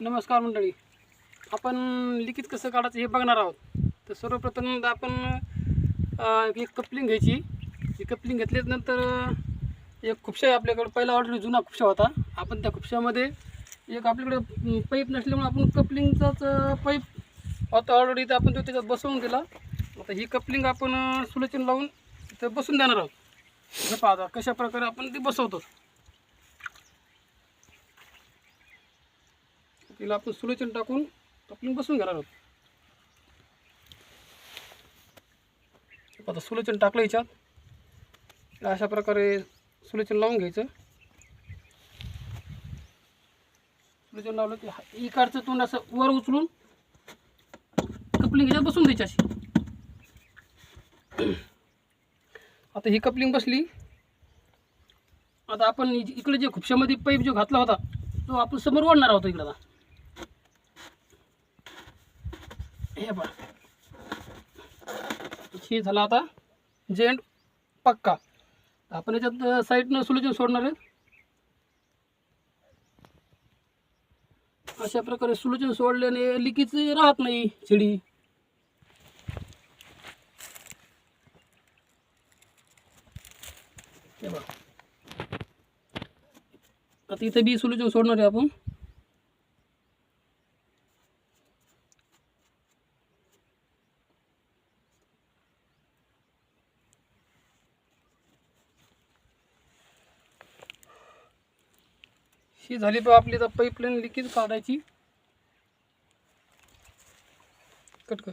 नमस्कार मंडळी. आपण लिखित कसं काढायचं हे बघणार आहोत. तर सर्वप्रथम आपण एक कपलिंग घ्यायची. ही कपलिंग घेतल्यानंतर एक खुपशा आपल्याकडं पहिला ऑलरेडी जुना खुपशा होता. आपण त्या खुपशामध्ये एक आपल्याकडे पाईप नसल्यामुळे आपण कपलिंगचाच पाईप होता ऑलरेडी तर आपण तो त्याच्यात बसवून दिला. आता ही कपलिंग आपण सुलचन सुलोचन लावून तिथं बसून देणार आहोत. हे कशाप्रकारे कशा प्रकारे आपण ती बसवतो. तिला आपण सुलोचन टाकून आपण बसून घेणार आहोत. आता सुलोचन टाकलं याच्यात. अशा प्रकारे सुलोचन लावून घ्यायचं. सुलोचन लावलं की इकडचं तोंड असं वर उचलून कपलिंग याच्यात बसून द्यायची अशी. आता ही कपलिंग बसली. आता आपण इकडे जे खुपशामध्ये पाईप जो घातला होता तो आपण समोर ओढणार आहोत इकडं आता हे बघ. हे झाला आता जेंट पक्का. आपण याच्यात साईडनं सोल्युशन सोडणार आहे अशा प्रकारे सोल्युशन सोडल्याने लिकीच राहत नाही शिडी हे बघ. आता इथं बी सोल्युशन सोडणार आहे आपण. ही झाली बा आपली तर पाईपलाईन लिकेज काढायची. कट कर.